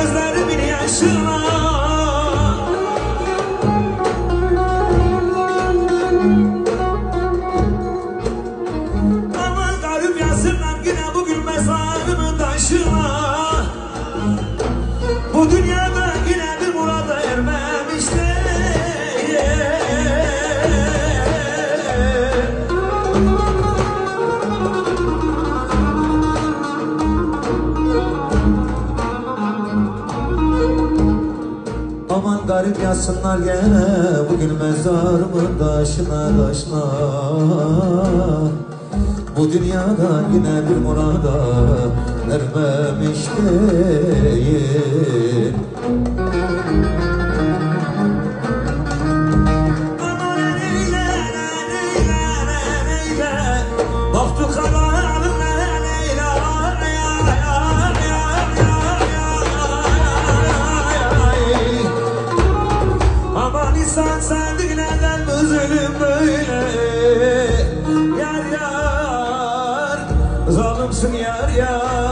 gözlerimin yaşına Aman garip yazırlar bugün mezarımın taşına. Bu dünya garip yazsınlar gene Bugün mezarımın taşına taşına? Bu dünyada yine bir murada Ermemiş değil İnsan sevdik neden üzülüm böyle. Yar yar Zalimsin yar yar